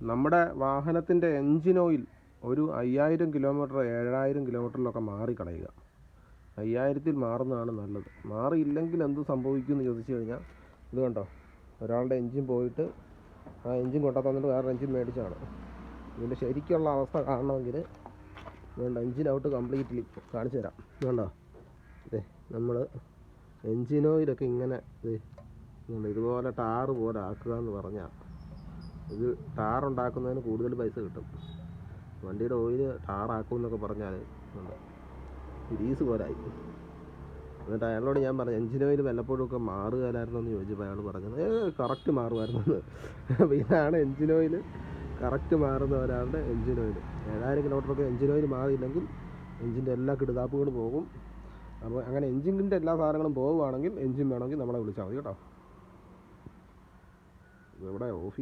നമ്മുടെ വാഹനത്തിന്റെ engine oil ഒരു അയ്യായിരം കിലോമീറ്റർ ഏഴായിരം കിലോമീറ്ററിലൊക്കെ മാറി കളയുക അയ്യായിരത്തിൽ മാറുന്നതാണ് നല്ലത്. മാറിയില്ലെങ്കിൽ എന്ത് സംഭവിക്കും എന്ന് ചോദിച്ചു കഴിഞ്ഞാൽ ഇത് കണ്ടോ? ഒരാളുടെ എൻജിൻ പോയിട്ട് ആ എൻജിൻ കൊണ്ടു തന്നിട്ട് വേറെ എൻജിൻ മേടിച്ചാണ് ഇതിന്റെ ശരിക്കുള്ള അവസ്ഥ കാണണമെങ്കിൽ വേണ്ട എൻജിൻ ഔട്ട് കംപ്ലീറ്റ്ലി കാണിച്ചു തരാം. വേണ്ടോ അതെ നമ്മൾ എൻജിൻ ഓയിലൊക്കെ ഇങ്ങനെ ഇതുപോലെ ടാറ് പോലെ ആക്കുക എന്ന് പറഞ്ഞാൽ ഇത് ടാർ ഉണ്ടാക്കുന്നതിന് കൂടുതൽ പൈസ കിട്ടും. വണ്ടിയുടെ ഓയിൽ ടാറാക്കും എന്നൊക്കെ പറഞ്ഞാൽ ഉണ്ട്. ഗ്രീസ് പോരായി എന്നിട്ട് അയാളോട് ഞാൻ പറഞ്ഞു എഞ്ചിൻ ഓയിൽ വല്ലപ്പോഴും ഒക്കെ മാറുകയില്ലായിരുന്നു? എന്ന് ചോദിച്ചപ്പോൾ അയാൾ പറഞ്ഞത് കറക്റ്റ് മാറുമായിരുന്നു അപ്പോൾ ഇതാണ് എഞ്ചിൻ ഓയിൽ കറക്റ്റ് മാറുന്ന ഒരാളുടെ എഞ്ചിൻ ഓയിൽ. ഏഴായിരം കിലോമീറ്ററൊക്കെ എഞ്ചിൻ ഓയിൽ മാറിയില്ലെങ്കിൽ എഞ്ചിന്റെ എല്ലാ കിടുതാപ്പുകളും പോകും. അപ്പോൾ അങ്ങനെ എഞ്ചിന്റെ എല്ലാ സാധനങ്ങളും പോവുകയാണെങ്കിൽ എഞ്ചിൻ വേണമെങ്കിൽ നമ്മളെ വിളിച്ചാൽ മതി കേട്ടോ. ഇവിടെ ഓഫ്